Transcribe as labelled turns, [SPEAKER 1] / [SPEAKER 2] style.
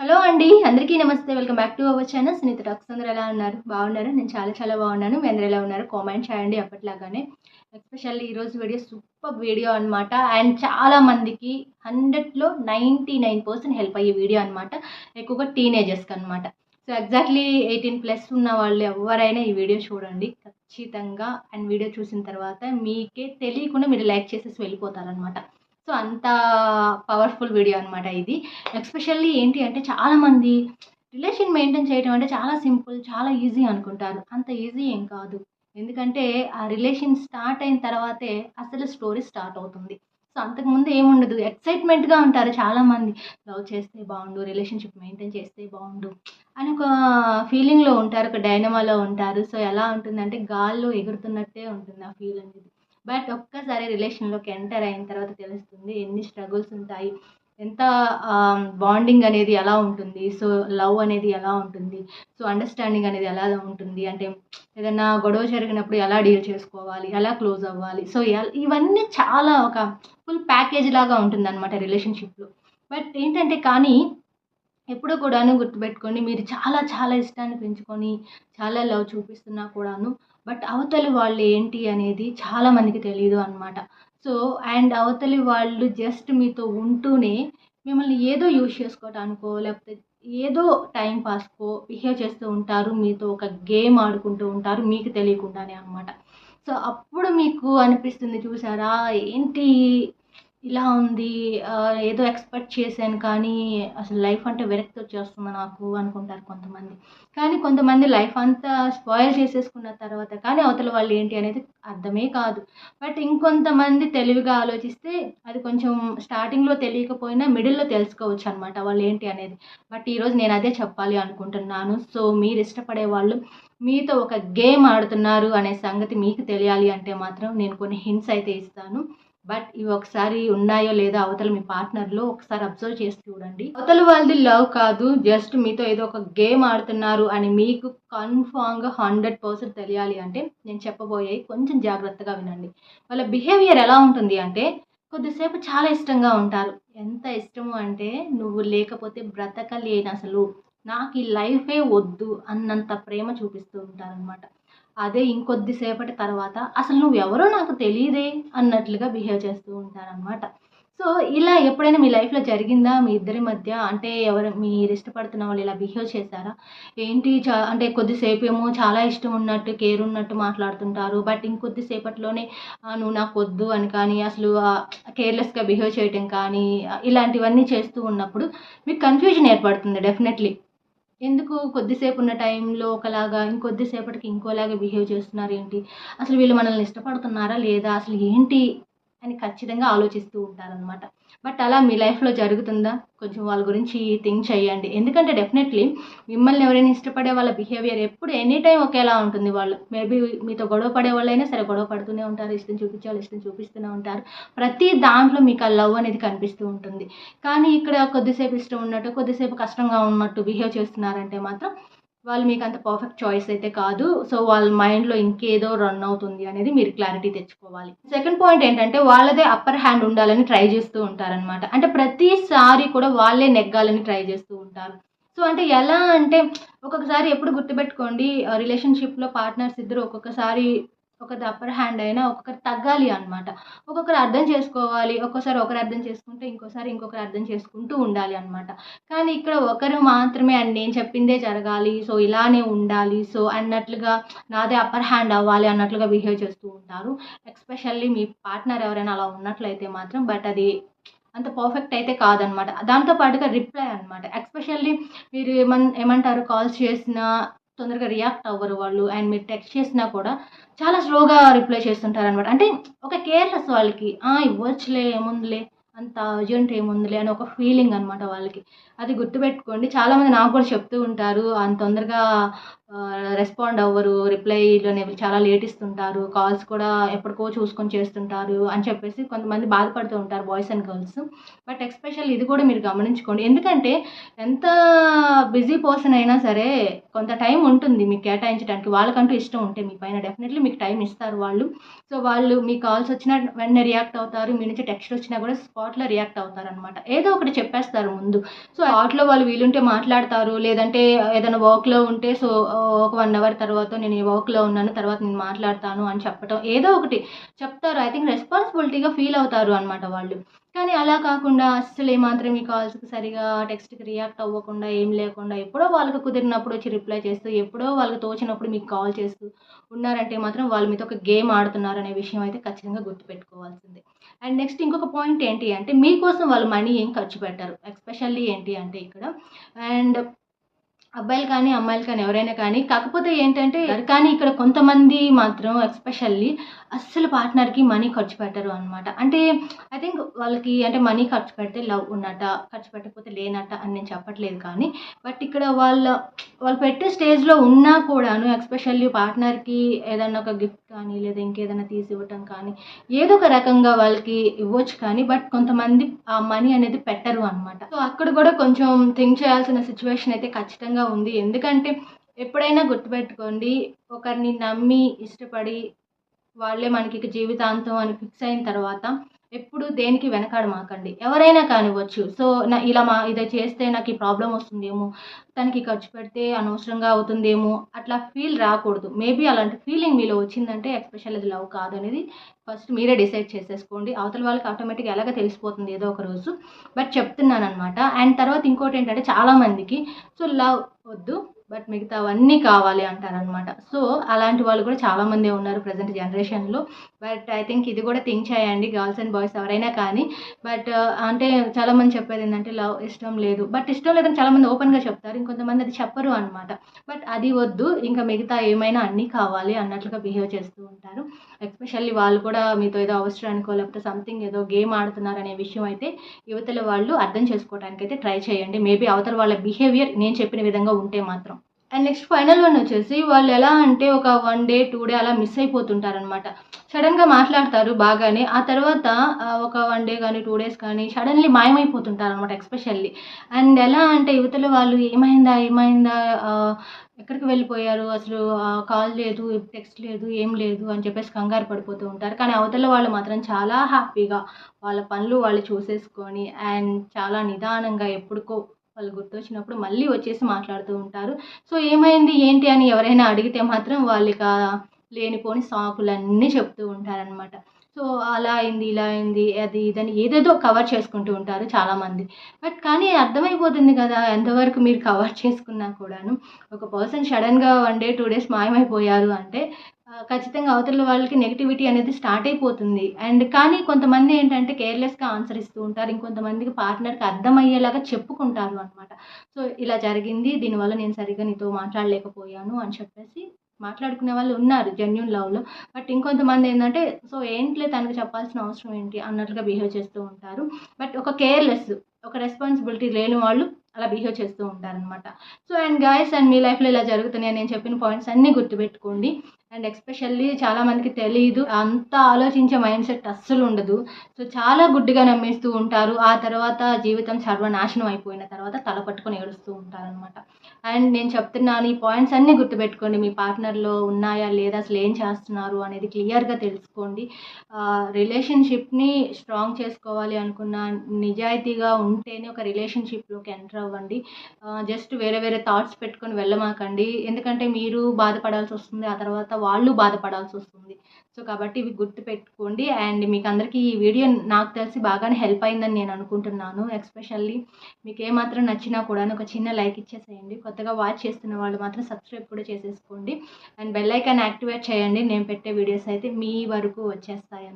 [SPEAKER 1] Hello అండి అందరికీ నమస్తే. Welcome back to our channel. Sunitha talks అందరూ ఎలా ఉన్నారు? బాగున్నారు? నేను చాలా చాలా బాగున్నాను. మీ అందరూ ఎలా ఉన్నారు? కామెంట్ చేయండి అప్పట్లాగానే. ఎస్పెషల్లీ ఈరోజు వీడియో సూపర్ వీడియో అనమాట అండ్ చాలా మందికి హండ్రెడ్లో నైంటీ నైన్ పర్సెంట్ హెల్ప్ అయ్యే వీడియో అనమాట ఎక్కువగా టీనేజర్స్కి అనమాట సో ఎగ్జాక్ట్లీ ఎయిటీన్ ప్లస్ ఉన్న వాళ్ళు ఎవరైనా ఈ వీడియో చూడండి ఖచ్చితంగా. అండ్ వీడియో చూసిన తర్వాత మీకే తెలియకుండా మీరు లైక్ చేసేసి వెళ్ళిపోతారనమాట సో అంత పవర్ఫుల్ వీడియో అనమాట ఇది. ఎస్పెషల్లీ ఏంటి అంటే చాలామంది రిలేషన్ మెయింటైన్ చేయడం అంటే చాలా సింపుల్ చాలా ఈజీ అనుకుంటారు. అంత ఈజీ ఏం కాదు. ఎందుకంటే ఆ రిలేషన్ స్టార్ట్ అయిన తర్వాతే అసలు స్టోరీ స్టార్ట్ అవుతుంది. సో అంతకుముందు ఏముండదు ఎక్సైట్మెంట్గా ఉంటారు చాలామంది. లవ్ చేస్తే బాగుండు రిలేషన్షిప్ మెయింటైన్ చేస్తే బాగుండు అని ఒక ఫీలింగ్లో ఉంటారు. ఒక డైనమాలో ఉంటారు. సో ఎలా ఉంటుందంటే గాల్లో ఎగురుతున్నట్టే ఉంటుంది ఆ ఫీల్ అనేది. బట్ ఒక్కసారి రిలేషన్లోకి ఎంటర్ అయిన తర్వాత తెలుస్తుంది ఎన్ని స్ట్రగుల్స్ ఉంటాయి ఎంత బాండింగ్ అనేది ఎలా ఉంటుంది సో లవ్ అనేది ఎలా ఉంటుంది సో అండర్స్టాండింగ్ అనేది ఎలా ఉంటుంది అంటే ఏదైనా గొడవ జరిగినప్పుడు ఎలా డీల్ చేసుకోవాలి ఎలా క్లోజ్ అవ్వాలి సో ఇవన్నీ చాలా ఒక ఫుల్ ప్యాకేజ్ లాగా ఉంటుంది అనమాట రిలేషన్షిప్లో. బట్ ఏంటంటే కానీ ఎప్పుడు కూడాను గుర్తుపెట్టుకోండి మీరు చాలా చాలా ఇష్టాన్ని పెంచుకొని చాలా లవ్ చూపిస్తున్నా కూడాను బట్ అవతలి వాళ్ళు ఏంటి అనేది చాలామందికి తెలియదు అనమాట సో అండ్ అవతలి వాళ్ళు జస్ట్ మీతో ఉంటూనే మిమ్మల్ని ఏదో యూజ్ చేసుకోవటానికో లేకపోతే ఏదో టైం పాస్కో బిహేవ్ చేస్తూ ఉంటారు మీతో ఒక గేమ్ ఆడుకుంటూ ఉంటారు మీకు తెలియకుండానే అనమాట సో అప్పుడు మీకు అనిపిస్తుంది చూసారా ఏంటి ఇలా ఉంది ఏదో ఎక్స్పెక్ట్ చేశాను కానీ అసలు లైఫ్ అంటే విరక్తి వచ్చేస్తుంది నాకు అనుకుంటారు కొంతమంది. కానీ కొంతమంది లైఫ్ అంతా స్పాయిల్ చేసేసుకున్న తర్వాత కానీ అవతల వాళ్ళు ఏంటి అనేది అర్థమే కాదు. బట్ ఇంకొంతమంది తెలివిగా ఆలోచిస్తే అది కొంచెం స్టార్టింగ్లో తెలియకపోయినా మిడిల్లో తెలుసుకోవచ్చు అనమాట వాళ్ళు ఏంటి అనేది. బట్ ఈరోజు నేను అదే చెప్పాలి అనుకుంటున్నాను. సో మీరు ఇష్టపడే వాళ్ళు మీతో ఒక గేమ్ ఆడుతున్నారు అనే సంగతి మీకు తెలియాలి అంటే మాత్రం నేను కొన్ని హింట్స్ అయితే ఇస్తాను. బట్ ఇవి ఒకసారి ఉన్నాయో లేదో అవతల మీ పార్ట్నర్లో ఒకసారి అబ్జర్వ్ చేసి చూడండి. అవతల వాళ్ళది లవ్ కాదు జస్ట్ మీతో ఏదో ఒక గేమ్ ఆడుతున్నారు అని మీకు కన్ఫామ్గా హండ్రెడ్ పర్సెంట్ తెలియాలి అంటే నేను చెప్పబోయే కొంచెం జాగ్రత్తగా వినండి. వాళ్ళ బిహేవియర్ ఎలా ఉంటుంది అంటే కొద్దిసేపు చాలా ఇష్టంగా ఉంటారు. ఎంత ఇష్టము అంటే నువ్వు లేకపోతే బ్రతకలేను అసలు నాకు ఈ లైఫే వద్దు అన్నంత ప్రేమ చూపిస్తూ ఉంటారనమాట అదే ఇంకొద్దిసేపటి తర్వాత అసలు నువ్వు ఎవరో నాకు తెలియదే అన్నట్లుగా బిహేవ్ చేస్తూ ఉంటారనమాట సో ఇలా ఎప్పుడైనా మీ లైఫ్లో జరిగిందా? మీ ఇద్దరి మధ్య అంటే ఎవరు మీరు ఇష్టపడుతున్న వాళ్ళు ఇలా బిహేవ్ చేశారా? ఏంటి చా అంటే కొద్దిసేపు ఏమో చాలా ఇష్టం ఉన్నట్టు కేర్ ఉన్నట్టు మాట్లాడుతుంటారు. బట్ ఇంకొద్దిసేపట్లోనే నువ్వు నాకు వద్దు అని కానీ అసలు కేర్లెస్గా బిహేవ్ చేయటం కానీ ఇలాంటివన్నీ చేస్తూ ఉన్నప్పుడు మీకు కన్ఫ్యూజన్ ఏర్పడుతుంది డెఫినెట్లీ ఎందుకు కొద్దిసేపు ఉన్న టైంలో ఒకలాగా ఇంకొద్దిసేపటికి ఇంకోలాగా బిహేవ్ చేస్తున్నారు ఏంటి అసలు వీళ్ళు మనల్ని ఇష్టపడుతున్నారా లేదా? అసలు ఏంటి అని ఖచ్చితంగా ఆలోచిస్తూ ఉంటారనమాట బట్ అలా మీ లైఫ్లో జరుగుతుందా? కొంచెం వాళ్ళ గురించి థింక్ చేయండి. ఎందుకంటే డెఫినెట్లీ మిమ్మల్ని ఎవరైనా ఇష్టపడే వాళ్ళ బిహేవియర్ ఎప్పుడు ఎనీ టైం ఒకేలా ఉంటుంది వాళ్ళు. మేబీ మీతో గొడవ పడే వాళ్ళైనా సరే గొడవ పడుతూనే ఉంటారు ఇష్టం చూపించాలి ఇష్టం చూపిస్తూనే ఉంటారు. ప్రతి దాంట్లో మీకు ఆ లవ్ అనేది కనిపిస్తూ ఉంటుంది. కానీ ఇక్కడ కొద్దిసేపు ఇష్టం ఉన్నట్టు కొద్దిసేపు కష్టంగా ఉన్నట్టు బిహేవ్ చేస్తున్నారంటే మాత్రం వాళ్ళు మీకు అంత పర్ఫెక్ట్ చాయిస్ అయితే కాదు. సో వాళ్ళ మైండ్లో ఇంకేదో రన్ అవుతుంది అనేది మీరు క్లారిటీ తెచ్చుకోవాలి. సెకండ్ పాయింట్ ఏంటంటే వాళ్ళదే అప్పర్ హ్యాండ్ ఉండాలని ట్రై చేస్తూ ఉంటారనమాట అంటే ప్రతిసారి కూడా వాళ్ళే నెగ్గాలని ట్రై చేస్తూ ఉంటారు. సో అంటే ఎలా అంటే ఒక్కొక్కసారి ఎప్పుడు గుర్తుపెట్టుకోండి రిలేషన్షిప్లో పార్ట్నర్స్ ఇద్దరు ఒక్కొక్కసారి ఒకరి అప్పర్ హ్యాండ్ అయినా ఒక్కొక్కరు తగ్గాలి అనమాట ఒక్కొక్కరు అర్థం చేసుకోవాలి. ఒక్కోసారి ఒకరు అర్థం చేసుకుంటే ఇంకోసారి ఇంకొకరు అర్థం చేసుకుంటూ ఉండాలి అనమాట కానీ ఇక్కడ ఒకరు మాత్రమే అండ్ నేను చెప్పిందే జరగాలి. సో ఇలానే ఉండాలి. సో అన్నట్లుగా నాదే అప్పర్ హ్యాండ్ అవ్వాలి అన్నట్లుగా బిహేవ్ చేస్తూ ఉంటారు. ఎక్స్పెషల్లీ మీ పార్ట్నర్ ఎవరైనా అలా ఉన్నట్లయితే మాత్రం బట్ అది అంత పర్ఫెక్ట్ అయితే కాదనమాట దాంతో పాటుగా రిప్లై అనమాట ఎక్స్పెషల్లీ మీరు ఏమన్ ఏమంటారు? కాల్స్ చేసిన తొందరగా రియాక్ట్ అవ్వరు వాళ్ళు అండ్ మీరు టెక్స్ట్ చేసినా కూడా చాలా స్లోగా రిప్లై చేస్తుంటారు అనమాట అంటే ఒక కేర్లెస్ వాళ్ళకి ఇవ్వచ్చులే ఏముందిలే అంత అర్జెంట్ ఏముందిలే అని ఒక ఫీలింగ్ అనమాట వాళ్ళకి. అది గుర్తుపెట్టుకోండి. చాలామంది నాకు కూడా చెప్తూ ఉంటారు అంత తొందరగా రెస్పాండ్ అవ్వరు రిప్లైలోనే చాలా లేట్ ఇస్తుంటారు కాల్స్ కూడా ఎప్పటికో చూసుకొని చేస్తుంటారు అని చెప్పేసి కొంతమంది బాధపడుతూ ఉంటారు boys and girls but especial ఇది కూడా మీరు గమనించుకోండి. ఎందుకంటే ఎంత బిజీ పర్సన్ అయినా సరే కొంత టైం ఉంటుంది మీకు కేటాయించడానికి వాళ్ళకంటూ ఇష్టం ఉంటే మీ పైన డెఫినెట్లీ మీకు టైం ఇస్తారు వాళ్ళు. సో వాళ్ళు మీ కాల్స్ వచ్చినా వెంటనే రియాక్ట్ అవుతారు. మీ నుంచి టెక్స్ట్ వచ్చినా కూడా స్పాట్లో రియాక్ట్ అవుతారు అనమాట ఏదో ఒకటి చెప్పేస్తారు ముందు. సో వాటిలో వాళ్ళు వీలుంటే మాట్లాడతారు లేదంటే ఏదైనా వర్క్లో ఉంటే సో ఒక వన్ అవర్ తర్వాత నేను ఈ వర్క్లో ఉన్నాను తర్వాత నేను మాట్లాడతాను అని చెప్పటం ఏదో ఒకటి చెప్తారు. ఐ థింక్ రెస్పాన్సిబిలిటీగా ఫీల్ అవుతారు అనమాట వాళ్ళు. కానీ అలా కాకుండా అస్సలు ఏమాత్రం ఈ కాల్స్కి సరిగా టెక్స్ట్కి రియాక్ట్ అవ్వకుండా ఏం లేకుండా ఎప్పుడో వాళ్ళకి కుదిరినప్పుడు వచ్చి రిప్లై చేస్తూ ఎప్పుడో వాళ్ళకి తోచినప్పుడు మీకు కాల్ చేస్తూ ఉన్నారంటే మాత్రం వాళ్ళు మీతో ఒక గేమ్ ఆడుతున్నారు అనే విషయం అయితే ఖచ్చితంగా గుర్తుపెట్టుకోవాల్సిందే. అండ్ నెక్స్ట్ ఇంకొక పాయింట్ ఏంటి అంటే మీకోసం వాళ్ళు మనీ ఏం ఖర్చు పెట్టారు. ఎక్స్పెషల్లీ ఏంటి అంటే ఇక్కడ అండ్ అబ్బాయిలు కానీ అమ్మాయిలు కానీ ఎవరైనా కానీ కాకపోతే ఏంటంటే కానీ ఇక్కడ కొంతమంది మాత్రం ఎస్పెషల్లీ అస్సలు పార్ట్నర్కి మనీ ఖర్చు పెట్టరు అనమాట అంటే ఐ థింక్ వాళ్ళకి అంటే మనీ ఖర్చు పెడితే లవ్ ఉన్నట్ట ఖర్చు పెట్టకపోతే లేనట్ట అని నేను చెప్పట్లేదు కానీ బట్ ఇక్కడ వాళ్ళ వాళ్ళు పెట్టే స్టేజ్లో ఉన్నా కూడాను ఎస్పెషల్లీ పార్ట్నర్కి ఏదైనా ఒక గిఫ్ట్ కానీ లేదా ఇంకేదైనా తీసి ఇవ్వటం కానీ ఏదో ఒక రకంగా వాళ్ళకి ఇవ్వచ్చు కానీ బట్ కొంతమంది ఆ మనీ అనేది పెట్టరు అనమాట సో అక్కడ కూడా కొంచెం థింక్ చేయాల్సిన సిచ్యువేషన్ అయితే ఖచ్చితంగా ఉంది. ఎందుకంటే ఎప్పుడైనా గుర్తుపెట్టుకోండి ఒకరిని నమ్మి ఇష్టపడి వాళ్ళే మనకి ఇక జీవితాంతం అని ఫిక్స్ అయిన తర్వాత ఎప్పుడు దేనికి వెనకాడమాకండి ఎవరైనా కానివ్వచ్చు. సో నా ఇలా మా ఇది చేస్తే నాకు ఈ ప్రాబ్లం వస్తుందేమో తనకి ఖర్చు పెడితే అనవసరంగా అవుతుందేమో అట్లా ఫీల్ రాకూడదు. మేబీ అలాంటి ఫీలింగ్ మీలో వచ్చిందంటే ఎక్స్పెషల్ అది లవ్ కాదు అనేది ఫస్ట్ మీరే డిసైడ్ చేసేసుకోండి. అవతల వాళ్ళకి ఆటోమేటిక్గా ఎలాగ తెలిసిపోతుంది ఏదో ఒక రోజు. బట్ చెప్తున్నాను అనమాట అండ్ తర్వాత ఇంకోటి ఏంటంటే చాలామందికి సో లవ్ వద్దు బట్ మిగతావన్నీ కావాలి అంటారనమాట సో అలాంటి వాళ్ళు కూడా చాలామంది ఉన్నారు ప్రజెంట్ జనరేషన్లో. బట్ ఐ థింక్ ఇది కూడా థింక్ చేయండి గర్ల్స్ అండ్ బాయ్స్ ఎవరైనా కానీ. బట్ అంటే చాలామంది చెప్పేది ఏంటంటే లవ్ ఇష్టం లేదు. బట్ ఇష్టం లేదని చాలామంది ఓపెన్గా చెప్తారు. ఇంకొంతమంది అది చెప్పరు అనమాట బట్ అది వద్దు. ఇంకా మిగతా ఏమైనా అన్నీ కావాలి అన్నట్లుగా బిహేవ్ చేస్తూ ఉంటారు. ఎస్పెషల్లీ వాళ్ళు కూడా మీతో ఏదో అవసరానికో లేకపోతే సంథింగ్ ఏదో గేమ్ ఆడుతున్నారు అనే విషయం అయితే యువతల వాళ్ళు అర్థం చేసుకోవడానికి అయితే ట్రై చేయండి. మేబీ అవతల వాళ్ళ బిహేవియర్ నేను చెప్పిన విధంగా ఉంటే మాత్రం. అండ్ నెక్స్ట్ ఫైనల్ వన్ వచ్చేసి వాళ్ళు ఎలా అంటే ఒక వన్ డే టూ డే అలా మిస్ అయిపోతుంటారనమాట సడన్గా మాట్లాడతారు బాగానే. ఆ తర్వాత ఒక వన్ డే కానీ టూ డేస్ కానీ సడన్లీ మాయమైపోతుంటారు అనమాట ఎక్స్పెషల్లీ అండ్ ఎలా అంటే యువతల వాళ్ళు ఏమైందా ఏమైందా ఎక్కడికి వెళ్ళిపోయారు? అసలు కాల్ లేదు టెక్స్ట్ లేదు ఏం లేదు అని చెప్పేసి కంగారు పడిపోతూ ఉంటారు. కానీ అవతల వాళ్ళు మాత్రం చాలా హ్యాపీగా వాళ్ళ పనులు వాళ్ళు చూసేసుకొని అండ్ చాలా నిదానంగా ఎప్పుడుకో వాళ్ళు గుర్తొచ్చినప్పుడు మళ్ళీ వచ్చేసి మాట్లాడుతూ ఉంటారు. సో ఏమైంది? ఏంటి అని ఎవరైనా అడిగితే మాత్రం వాళ్ళకి ఆ లేనిపోని సాకులన్నీ చెప్తూ ఉంటారనమాట సో అలా అయింది ఇలా అయింది అది ఇదని ఏదేదో కవర్ చేసుకుంటూ ఉంటారు చాలామంది. బట్ కానీ అర్థమైపోతుంది కదా ఎంతవరకు మీరు కవర్ చేసుకున్నా కూడాను. ఒక పర్సన్ సడన్గా వన్ డే టూ డేస్ మాయమైపోయారు అంటే ఖచ్చితంగా అవతల వాళ్ళకి నెగిటివిటీ అనేది స్టార్ట్ అయిపోతుంది. అండ్ కానీ కొంతమంది ఏంటంటే కేర్లెస్గా ఆన్సర్ ఇస్తూ ఉంటారు. ఇంకొంతమందికి పార్ట్నర్కి అర్థమయ్యేలాగా చెప్పుకుంటారు అనమాట సో ఇలా జరిగింది. దీనివల్ల నేను సరిగ్గా నీతో మాట్లాడలేకపోయాను అని చెప్పేసి మాట్లాడుకునే వాళ్ళు ఉన్నారు జెన్యున్ లవ్లో బట్ ఇంకొంతమంది ఏంటంటే సో ఏంట్లే తనకు చెప్పాల్సిన అవసరం ఏంటి? అన్నట్లుగా బిహేవ్ చేస్తూ ఉంటారు. బట్ ఒక కేర్లెస్ ఒక రెస్పాన్సిబిలిటీ లేని వాళ్ళు అలా బిహేవ్ చేస్తూ ఉంటారనమాట సో అండ్ గాయస్ అండ్ మీ లైఫ్లో ఇలా జరుగుతున్నాయి నేను చెప్పిన పాయింట్స్ అన్నీ గుర్తుపెట్టుకోండి. అండ్ ఎస్పెషల్లీ చాలామందికి తెలియదు అంత ఆలోచించే మైండ్ సెట్ అస్సలు ఉండదు. సో చాలా గుడ్డిగా నమ్మేస్తూ ఉంటారు. ఆ తర్వాత జీవితం సర్వనాశనం అయిపోయిన తర్వాత తల పట్టుకొని ఏడుస్తూ ఉంటారనమాట అండ్ నేను చెప్తున్నాను ఈ పాయింట్స్ అన్నీ గుర్తుపెట్టుకోండి. మీ పార్ట్నర్లో ఉన్నాయా లేదా అసలు ఏం చేస్తున్నారు అనేది క్లియర్గా తెలుసుకోండి. రిలేషన్షిప్ని స్ట్రాంగ్ చేసుకోవాలి అనుకున్న నిజాయితీగా ఉంటేనే ఒక రిలేషన్షిప్లోకి ఎంటర్ అవ్వండి. జస్ట్ వేరే వేరే థాట్స్ పెట్టుకొని వెళ్ళమాకండి. ఎందుకంటే మీరు బాధపడాల్సి వస్తుంది. ఆ తర్వాత వాళ్ళు బాధపడాల్సి వస్తుంది. సో కాబట్టి ఇవి గుర్తుపెట్టుకోండి అండ్ మీకు అందరికీ ఈ వీడియో నాకు తెలిసి బాగానే హెల్ప్ అయిందని నేను అనుకుంటున్నాను. ఎస్పెషల్లీ మీకు ఏమాత్రం నచ్చినా కూడా ఒక చిన్న లైక్ ఇచ్చేసేయండి. కొత్తగా వాచ్ చేస్తున్న వాళ్ళు మాత్రం సబ్స్క్రైబ్ కూడా చేసేసుకోండి. అండ్ బెల్ ఐకాన్ యాక్టివేట్ చేయండి. నేను పెట్టే వీడియోస్ అయితే మీ వరకు వచ్చేస్తాయి